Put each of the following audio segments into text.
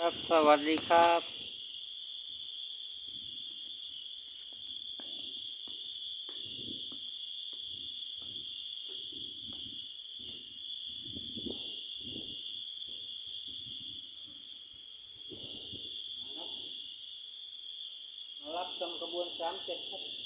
ครับ สวัสดีครับ มารับชมกระบวนสามเจ็ดครับ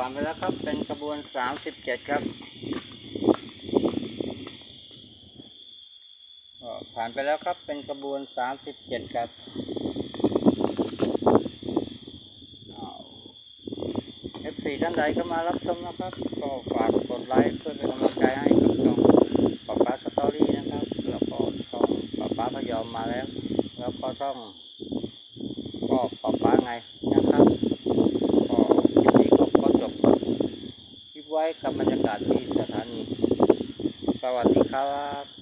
ผ่านไปแล้วครับ เป็นกระบวนสามสิบเจ็ดครับผ่านไปแล้วครับ เป็นกระบวนสามสิบเจ็ดครับเอฟซีท่านใดก็มารับชมนะครับ ก็ฝากกดไลค์เพื่อเป็นกำลังใจให้กับช่องป๊าป๊าสตอรี่นะครับ แล้วก็ช่องป๊าป๊าพยอมมาแล้ว แล้วก็ช่องก็ป๊าป๊าไงนะครับ ก็คลิปนี้ก็ขอจบ คลิปไว้กับบรรยากาศที่สถานี สวัสดีครับ